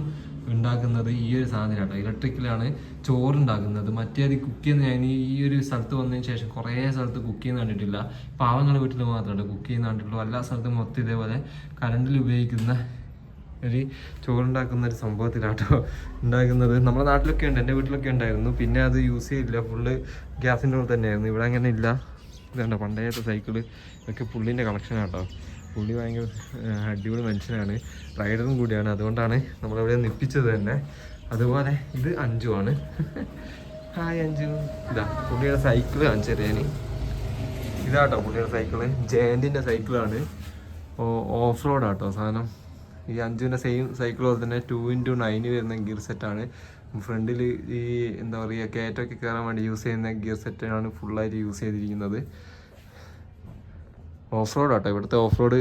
ഉണ്ടാക്കുന്നത് ഈ ഒരു സാധനമാണ് ഇലക്ട്രിക്കലാണ് ചോറുണ്ടാക്കുന്നത്. മറ്റേത് കുക്ക് ചെയ്യുന്ന ഞാൻ ഈ ഒരു സ്ഥലത്ത് വന്നതിന് ശേഷം കുറേ സ്ഥലത്ത് കുക്ക് ചെയ്യുന്ന കണ്ടിട്ടില്ല. പാവങ്ങളുടെ വീട്ടിൽ മാത്രമല്ല കുക്ക് ചെയ്യുന്ന കണ്ടിട്ടുള്ളൂ. എല്ലാ സ്ഥലത്തും മൊത്തം ഇതേപോലെ കറണ്ടിൽ ഉപയോഗിക്കുന്ന ഒരു ചോറുണ്ടാക്കുന്ന ഒരു സംഭവത്തിലാട്ടോ ഉണ്ടാക്കുന്നത്. നമ്മുടെ നാട്ടിലൊക്കെ ഉണ്ട്. എന്റെ വീട്ടിലൊക്കെ ഉണ്ടായിരുന്നു. പിന്നെ അത് യൂസ് ചെയ്യില്ല ഫുള്ള് ഗ്യാസിന്റെ ഉള്ളിൽ തന്നെയായിരുന്നു. ഇവിടെ അങ്ങനെ ഇല്ല. ഇതുണ്ട് പണ്ടേത്തെ സൈക്കിൾ ഇതൊക്കെ പുള്ളിന്റെ കളക്ഷൻ ആട്ടോ. പുള്ളി ഭയങ്കര അടിപൊളി മനുഷ്യനാണ്. റൈഡറും കൂടിയാണ്. അതുകൊണ്ടാണ് നമ്മളവിടെ നിപ്പിച്ചത് തന്നെ. അതുപോലെ ഇത് അഞ്ചു ആണ്. ഹായ് അഞ്ചു ഇതാ പുള്ളിയുടെ സൈക്കിൾ കാണിച്ചു തരാൻ ഇതാട്ടോ പുള്ളിയുടെ സൈക്കിൾ ജയന്റിന്റെ സൈക്കിളാണ് ഓഫ് റോഡ് ആട്ടോ സാധനം. ഈ അഞ്ചുവിന്റെ സെയിം സൈക്കിൾ പോലെ തന്നെ ടു ഇന്റു നയന് വരുന്ന ഗിയർ സെറ്റാണ് ഫ്രണ്ടിൽ ഈ എന്താ പറയുക കയറ്റൊക്കെ കയറാൻ വേണ്ടി യൂസ് ചെയ്യുന്ന ഗിയർ സെറ്റാണ് ഫുള്ളായിട്ട് യൂസ് ചെയ്തിരിക്കുന്നത്. ഓഫ് റോഡ് ആട്ടോ ഇവിടുത്തെ ഓഫ് റോഡ്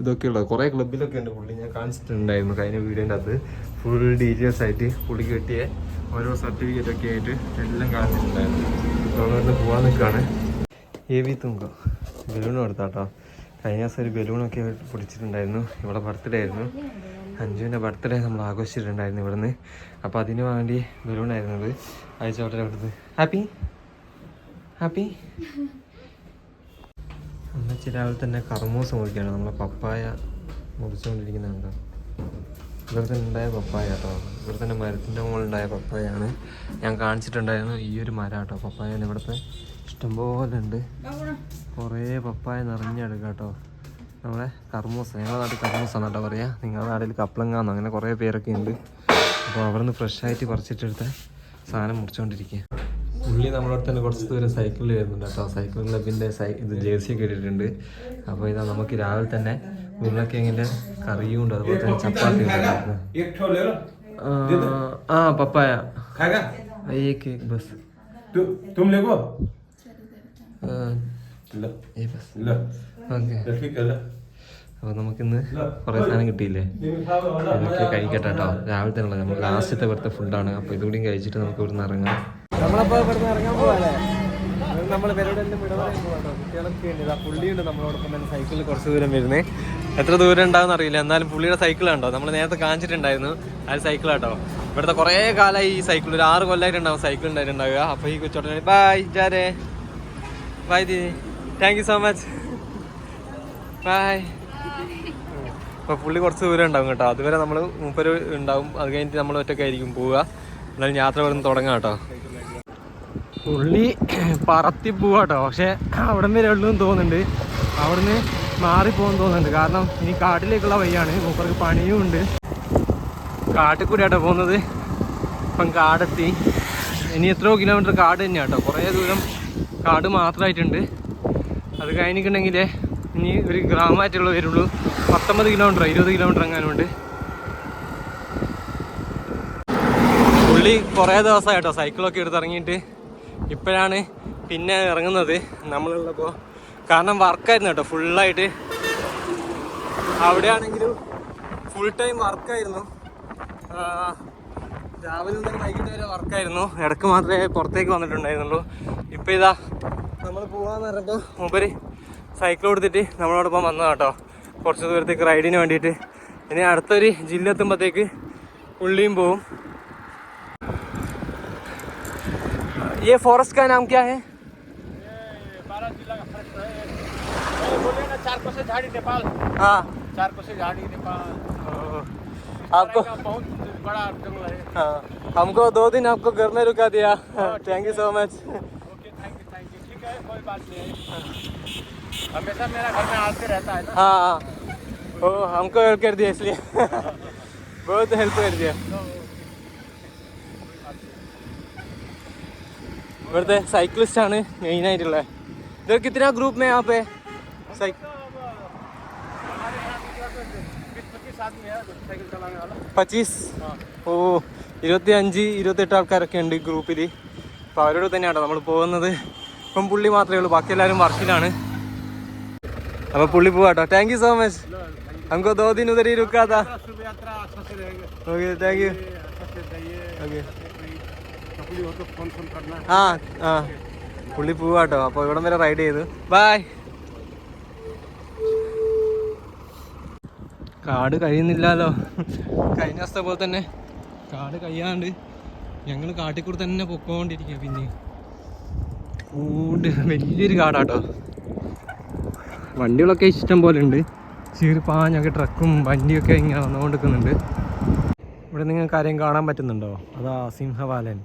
ഇതൊക്കെ ഉള്ളത്. കുറേ ക്ലബിലൊക്കെ ഉണ്ട് പുള്ളി. ഞാൻ കാണിച്ചിട്ടുണ്ടായിരുന്നു കഴിഞ്ഞ വീഡിയോന്റെ അത് ഫുൾ ഡീറ്റെയിൽസ് ആയിട്ട് പുള്ളി കിട്ടിയ ഓരോ സർട്ടിഫിക്കറ്റ് ഒക്കെ ആയിട്ട് എല്ലാം കാണിച്ചിട്ടുണ്ടായിരുന്നു. പോകാൻ നിൽക്കുകയാണ് എ വി തുങ്ക ബലൂൺ കൊടുത്താട്ടോ കഴിഞ്ഞ ദിവസം ഒരു ബലൂണൊക്കെ പിടിച്ചിട്ടുണ്ടായിരുന്നു. ഇവിടെ ബർത്ത്ഡേ ആയിരുന്നു. അഞ്ജുവിന്റെ ബർത്ത്ഡേ നമ്മൾ ആഘോഷിച്ചിട്ടുണ്ടായിരുന്നു ഇവിടുന്ന്. അപ്പോൾ അതിന് വേണ്ടി ബലൂൺ ആയിരുന്നത്. അയച്ചോട്ടെ അവിടുന്ന്. ഹാപ്പി ഹാപ്പി അമ്മച്ചി രാവിലെ തന്നെ കർമൂസ് മുറിക്കുകയാണ് നമ്മളെ പപ്പായ മുറിച്ചുകൊണ്ടിരിക്കുന്നുണ്ട്. ഇവിടെ തന്നെ ഉണ്ടായ പപ്പായ കേട്ടോ. ഇവിടെ തന്നെ മരത്തിന്റെ മുകളിലുണ്ടായ പപ്പായാണ്. ഞാൻ കാണിച്ചിട്ടുണ്ടായിരുന്നു ഈ ഒരു മരം കേട്ടോ. പപ്പായ ഇവിടുത്തെ ഇഷ്ടംപോലെ ഉണ്ട്. കുറേ പപ്പായ നിറഞ്ഞെടുക്കാം കേട്ടോ. നമ്മളെ കർമൂസ ഞങ്ങളുടെ നാട്ടിൽ കർമൂസാണ് കേട്ടോ പറയാ. നിങ്ങളുടെ നാട്ടിൽ കപ്ലങ്ങാന്നോ? അങ്ങനെ കുറേ പേരൊക്കെ ഉണ്ട്. അപ്പോൾ അവിടെ നിന്ന് ഫ്രഷായിട്ട് പറിച്ചിട്ടെടുത്ത സാധനം മുറിച്ചുകൊണ്ടിരിക്കുക പുള്ളി നമ്മളോട് തന്നെ കുറച്ച് ദൂരം സൈക്കിളിൽ വരുന്നുണ്ട് കേട്ടോ. സൈക്കിൾ ക്ലബിന്റെ സൈ ഇത് ജേഴ്സി ഒക്കെ ഇട്ടിട്ടുണ്ട്. അപ്പോൾ ഇതാ നമുക്ക് രാവിലെ തന്നെ ഉരുളക്കിഴങ്ങിന്റെ കറിയും ഉണ്ട്. അതുപോലെ തന്നെ ചപ്പാത്തി ആ പപ്പായ. അയ്യേ കേക്ക് ബസ്. ഓക്കെ. അപ്പോൾ നമുക്കിന്ന് കുറേ സാധനം കിട്ടിയില്ലേ? കഴിക്കട്ടെ കേട്ടോ. രാവിലെ തന്നെ നമ്മൾ ലാസ്റ്റത്തെ ഇവിടുത്തെ ഫുഡാണ് അപ്പോൾ ഇതുകൂടി കഴിച്ചിട്ട് നമുക്ക് ഇവിടുന്ന് ഇറങ്ങാം. നമ്മളപ്പോൾ ഇവിടുന്ന് ഇറങ്ങാൻ പോവാല്ലേ? നമ്മൾ കുട്ടികളൊക്കെ നമ്മളോടൊപ്പം സൈക്കിളിൽ കുറച്ച് ദൂരം വരുന്നേ. എത്ര ദൂരം ഉണ്ടാവും അറിയില്ല. എന്നാലും പുള്ളിയുടെ സൈക്കിൾ ഉണ്ടോ നമ്മൾ നേരത്തെ കാണിച്ചിട്ടുണ്ടായിരുന്നു. ആ കേട്ടോ ഇവിടുത്തെ കുറേ കാലമായി ഈ സൈക്കിൾ. ഒരു ആറ് കൊല്ലമായിട്ടുണ്ടാവും സൈക്കിൾ ഉണ്ടായിട്ടുണ്ടാവുക. അപ്പോൾ ഈ കൊച്ചോട്ടെ ബായ് ജാരേ bye the thank you so much bye അപ്പോൾ പുള്ളി കുറച്ച് ദൂരം ഉണ്ടാവും കേട്ടോ. അതുവരെ നമ്മൾ മൂപ്പര് ഉണ്ടാവും. അത് കഴിഞ്ഞിട്ട് നമ്മൾ ഒറ്റക്കായിരിക്കും പോവുക. എന്നാലും യാത്ര വരുന്ന തുടങ്ങാം കേട്ടോ. പുള്ളി പറത്തി പോവാട്ടോ പക്ഷെ അവിടെ നിന്ന് എന്ന് തോന്നുന്നുണ്ട്. അവിടുന്ന് മാറിപ്പോകാൻ തോന്നുന്നുണ്ട്. കാരണം ഇനി കാട്ടിലേക്കുള്ള വഴിയാണ്. മൂപ്പർക്ക് പണിയും ഉണ്ട്. കാട്ടിൽ കൂടിയാട്ടോ പോകുന്നത്. ഇപ്പം കാടെത്തി. ഇനി എത്രയോ കിലോമീറ്റർ കാട് തന്നെയാണ് തന്നെയാട്ടോ കുറേ ദൂരം കാട് മാത്രമായിട്ടുണ്ട്. അത് കഴിഞ്ഞിട്ടുണ്ടെങ്കിൽ ഇനി ഒരു ഗ്രാമമായിട്ടുള്ള വരുള്ളൂ. പത്തൊമ്പത് കിലോമീറ്റർ ഇരുപത് കിലോമീറ്റർ എങ്ങാനുണ്ട് പുള്ളി കുറേ ദിവസമായിട്ടോ സൈക്കിളൊക്കെ എടുത്ത് ഇറങ്ങിയിട്ട് ഇപ്പോഴാണ് പിന്നെ ഇറങ്ങുന്നത് നമ്മളുള്ളപ്പോൾ കാരണം വർക്കായിരുന്നു കേട്ടോ ഫുള്ളായിട്ട് അവിടെയാണെങ്കിലും ഫുൾ ടൈം വർക്കായിരുന്നു രാവിലെ മുതൽ വൈകിട്ട് വരെ വർക്കായിരുന്നു ഇടയ്ക്ക് മാത്രമേ പുറത്തേക്ക് വന്നിട്ടുണ്ടായിരുന്നുള്ളൂ. ഇപ്പം ഇതാ നമ്മൾ പോകാമെന്ന് പറഞ്ഞപ്പോൾ മൂപ്പര് സൈക്കിൾ കൊടുത്തിട്ട് നമ്മളോടൊപ്പം വന്നതാണ് കേട്ടോ. കുറച്ച് ദൂരത്തേക്ക് റൈഡിന് വേണ്ടിയിട്ട്. ഇനി അടുത്തൊരു ജില്ല എത്തുമ്പോഴത്തേക്ക് പുള്ളിയും പോവും. ये फॉरेस्ट का नाम क्या है? है। आपको बहुत बड़ा जंगल है। हाँ हमको दो दिन आपको घर में रुका दिया। Thank you so much okay thank you ठीक है कोई बात नहीं हमेशा मेरा घर में आते रहता है। ना हाँ हाँ ओ, हमको हेल्प कर दिया इसलिए। बहुत हेल्प कर दिया। ഇവിടുത്തെ സൈക്ലിസ്റ്റ് ആണ് മെയിൻ ആയിട്ടുള്ളത്. ഇതൊക്കെ ഇത്ര ഗ്രൂപ്പ് മേ ആ പച്ചീസ്? ഓ ഇരുപത്തി അഞ്ച് ഇരുപത്തെട്ട് ആൾക്കാരൊക്കെ ഉണ്ട് ഗ്രൂപ്പിൽ അപ്പോൾ അവരോട് തന്നെയാണ് നമ്മൾ പോകുന്നത്. ഇപ്പം പുള്ളി മാത്രമേ ഉള്ളൂ ബാക്കി എല്ലാവരും വർക്കിലാണ് അപ്പോൾ പുള്ളി പോവാട്ടോ. താങ്ക് യു സോ മച്ച് നമുക്ക് दो दिन उधर ही യു ഓക്കെ ആ ആ. പുള്ളി പോവാട്ടോ. അപ്പോൾ ഇവിടം വരെ റൈഡ് ചെയ്തു. ബായ് കാട് കഴിയുന്നില്ലല്ലോ. കഴിഞ്ഞ ദിവസത്തെ പോലെ തന്നെ കാട് കഴിയാണ്ട് ഞങ്ങൾ കാട്ടിക്കൂടെ തന്നെ പൊക്കോണ്ടിരിക്കുക പിന്നെ. വലിയൊരു കാടാട്ടോ. വണ്ടികളൊക്കെ ഇഷ്ടം പോലെ ഉണ്ട്. ചീറി പാഞ്ഞൊക്കെ ട്രക്കും വണ്ടിയൊക്കെ ഇങ്ങനെ വന്നുകൊണ്ടിരിക്കുന്നുണ്ട് ഇവിടെ നിങ്ങൾക്ക് ആരെയും കാണാൻ പറ്റുന്നുണ്ടോ? അതാ സിംഹവാലൻ.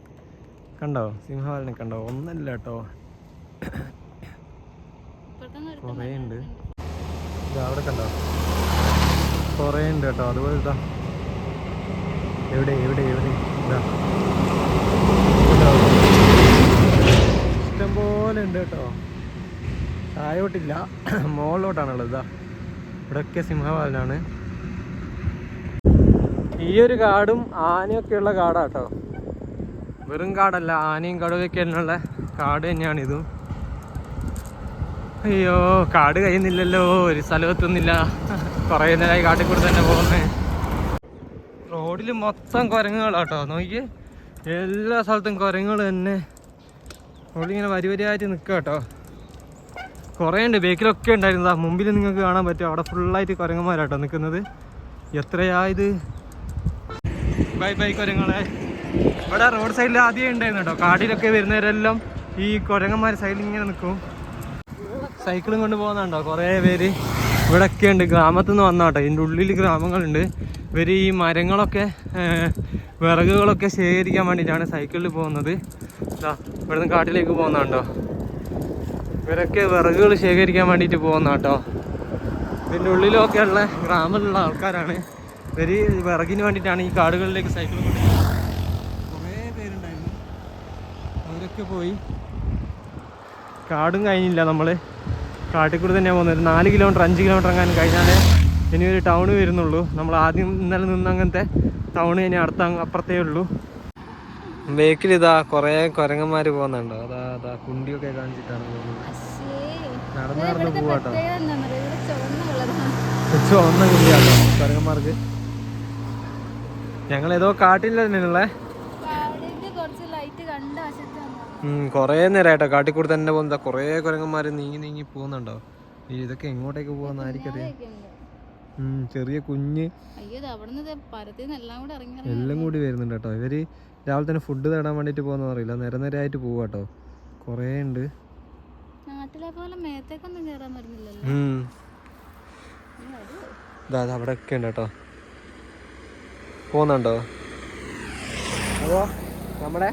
കണ്ടോ സിംഹവാലനെ കണ്ടോ ഒന്നല്ല കേട്ടോ കൊറേ ഉണ്ട്. അവിടെ കണ്ടോ? കുറേ ഉണ്ട് കേട്ടോ അതുപോലെ ഇതാ. എവിടെ എവിടെ എവിടെ? ഇതാ? ഇഷ്ടംപോലെ ഉണ്ട് കേട്ടോ താഴോട്ടില്ല. മുകളിലോട്ടാണുള്ളത് ഇതാ. ഇവിടെയൊക്കെ സിംഹവാലനാണ്. ഈ ഒരു കാടും ആനയൊക്കെയുള്ള കാടാട്ടോ വെറും കാടല്ല ആനയും കടുവയൊക്കെ കാട് തന്നെയാണ് ഇതും. അയ്യോ കാട് കഴിയുന്നില്ലല്ലോ ഒരു സ്ഥലം എത്തുന്നില്ല കുറേ നേരമായി കാട്ടിൽ കൂടെ തന്നെ പോകുന്നേ. റോഡിൽ മൊത്തം കുരങ്ങുകളാട്ടോ നോക്കിയേ. എല്ലാ സ്ഥലത്തും കുരങ്ങുകൾ തന്നെ. റോഡിങ്ങനെ വരി വരിയായിട്ട് നിൽക്കുക കേട്ടോ കുറേ ഉണ്ട് ബേക്കിലൊക്കെ ഉണ്ടായിരുന്നതാ മുമ്പിൽ നിങ്ങൾക്ക് കാണാൻ പറ്റും. അവിടെ ഫുള്ളായിട്ട് കുരങ്ങന്മാരാട്ടോ നിൽക്കുന്നത് എത്രയായത് ബൈ ബൈ കുരങ്ങളെ. ഇവിടെ റോഡ് സൈഡിൽ ആദ്യം ഉണ്ടായിരുന്നു കേട്ടോ. കാടിലൊക്കെ വരുന്നവരെല്ലാം ഈ കുരങ്ങന്മാർ സൈഡിൽ ഇങ്ങനെ നിൽക്കും സൈക്കിളും കൊണ്ട്? പോകുന്നുണ്ടോ കുറേ പേര് ഇവിടെയൊക്കെ ഉണ്ട്. ഗ്രാമത്തിൽ നിന്ന് വന്നാട്ടോ ഇതിന്റെ ഉള്ളിൽ ഗ്രാമങ്ങളുണ്ട്. ഇവർ ഈ മരങ്ങളൊക്കെ വിറകുകളൊക്കെ ശേഖരിക്കാൻ വേണ്ടിയിട്ടാണ് സൈക്കിളിൽ പോകുന്നത്. ഇവിടുന്ന് കാട്ടിലേക്ക് പോകുന്നുണ്ടോ ഇവരൊക്കെ വിറകുകൾ ശേഖരിക്കാൻ വേണ്ടിയിട്ട് പോകുന്ന കേട്ടോ. ഇതിന്റെ ഉള്ളിലൊക്കെ ഉള്ള ഗ്രാമത്തിലുള്ള ആൾക്കാരാണ്. ഇവർ വിറകിന് വേണ്ടിയിട്ടാണ് ഈ കാടുകളിലേക്ക് സൈക്കിൾ കൊണ്ട് കുറേ പേരുണ്ടായിരുന്നു അവരൊക്കെ പോയി. കാടും കഴിഞ്ഞില്ല നമ്മൾ കാട്ടിൽ കൂടെ തന്നെയാണ് പോകുന്നത്. ഒരു നാല് കിലോമീറ്റർ അഞ്ച് കിലോമീറ്റർ എങ്ങാനും കഴിഞ്ഞാലേ ഇനി ഒരു ടൗൺ വരുന്നുള്ളൂ. നമ്മൾ ആദ്യം ഇന്നലെ നിന്ന് അങ്ങനത്തെ ടൗൺ ഇനി അടുത്ത അപ്പുറത്തേ ഉള്ളൂ. ബേക്കിൽ ഇതാ കുറേ കുരങ്ങന്മാർ പോകുന്നുണ്ടോ. അതാ അതാ കുണ്ടിയൊക്കെ കാണിച്ചിട്ടാണ്. നടന്ന് നടന്ന് പോവാട്ടോ. ചുവന്ന കുണ്ടിയാട്ടോ കുരങ്ങന്മാർക്ക്. ഞങ്ങൾ ഏതോ കാട്ടിലുള്ള കാടിന്റെ കുറച്ച് ലൈറ്റ് കണ്ട വശത്താണ് കുറേ നേരമായിട്ടോ കാട്ടിക്കൂടി കൂടെ തന്നെ പോകുന്ന കുറേ കുരങ്ങന്മാർ നീങ്ങി നീങ്ങി പോകുന്നുണ്ടോ? ഇതൊക്കെ എങ്ങോട്ടേക്ക് പോകുന്ന ആയിരിക്കറിയാം ഇതൊക്കെ ചെറിയ കുഞ്ഞ്. എല്ലാം കൂടെ വരുന്നുണ്ട്? കേട്ടോ ഇവർ രാവിലെ തന്നെ ഫുഡ് തേടാൻ വേണ്ടിട്ട് പോകുന്ന അറിയില്ല. നേരെ നിരയായിട്ട് പോവാ കേട്ടോ കൊറേ ഉണ്ട്. അവിടെ ഒക്കെ ഉണ്ട് കേട്ടോ. പോകുന്നുണ്ടോ? അതോ നമ്മുടെ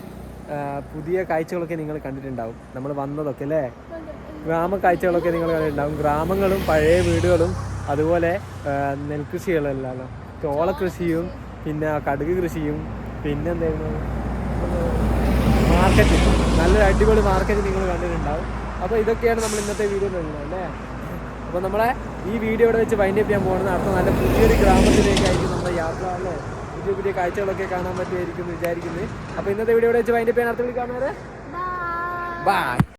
പുതിയ കാഴ്ചകളൊക്കെ നിങ്ങൾ കണ്ടിട്ടുണ്ടാവും. നമ്മൾ വന്നതൊക്കെ അല്ലേ? ഗ്രാമ കാഴ്ചകളൊക്കെ നിങ്ങൾ കണ്ടിട്ടുണ്ടാവും. ഗ്രാമങ്ങളും പഴയ വീടുകളും അതുപോലെ നെൽകൃഷികളല്ലോ ചോള കൃഷിയും പിന്നെ കടുക് കൃഷിയും പിന്നെ എന്തായിരുന്നു? മാർക്കറ്റ്. നല്ലൊരു അടിപൊളി മാർക്കറ്റ് നിങ്ങൾ കണ്ടിട്ടുണ്ടാവും. അപ്പോൾ ഇതൊക്കെയാണ് നമ്മൾ ഇന്നത്തെ വീഡിയോ കണ്ടത് അല്ലേ? അപ്പോൾ നമ്മളെ ഈ വീഡിയോ ഇവിടെ വെച്ച് വൈൻഡപ്പ് ചെയ്യാൻ പോകുന്നത്. അടുത്ത നല്ല പുതിയൊരു ഗ്രാമത്തിലേക്കായിരിക്കും നമ്മുടെ യാത്ര അല്ലേ? പുതിയ പുതിയ കാഴ്ചകളൊക്കെ കാണാൻ പറ്റുമായിരിക്കും എന്ന് വിചാരിക്കുന്നത് അപ്പോൾ ഇന്നത്തെ വീഡിയോ ഇവിടെ വെച്ച് വൈൻഡ് അപ്പ് ചെയ്യാൻ അടുത്ത Bye. ബൈ